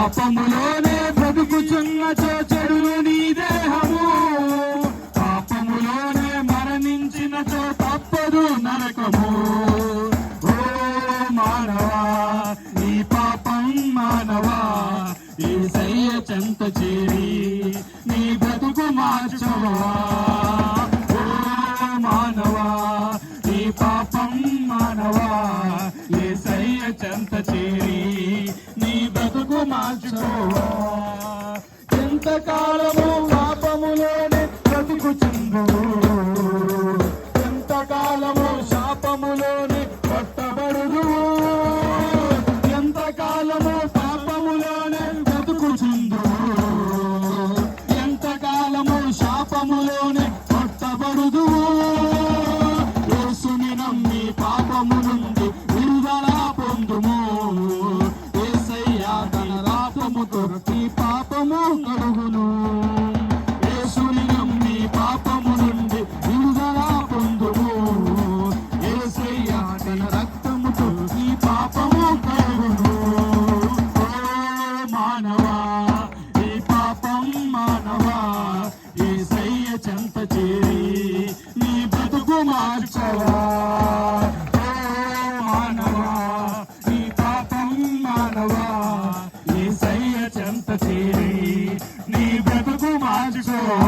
పాపములోనే బ్రతుకుచున్న చెడును నీ దేహము. పాపములోనే మరణించిన చో తప్పదు నరకము. ఓ మానవా నీ పాపం మానవా ఈ సయ్య చెంత చేరి నీ బ్రతుకు మార్చవా. ఓ మానవా నీ పాపం మానవా ఏ సయ్య చెంత చేరి ఎంతకాలము పాపములోనే బ్రతుకుచుండు. ఎంతకాలము శాపములోనే పట్టబడుదు. ఎంతకాలము పాపములోనే బ్రతుకుచుండు. ఎంతకాలము శాపములోనే పట్టబడుదు. యేసుని నమ్మి పాపము నుండి విడుదల పొందుము. మానవా ఈ పాపం మానవా యేసయ్య చెంత చేరి నీ బతుకు మార్చవా. మానవా ఈ పాపం మానవా యేసయ్య చెంత చేరి నీ బతుకు మార్చవా.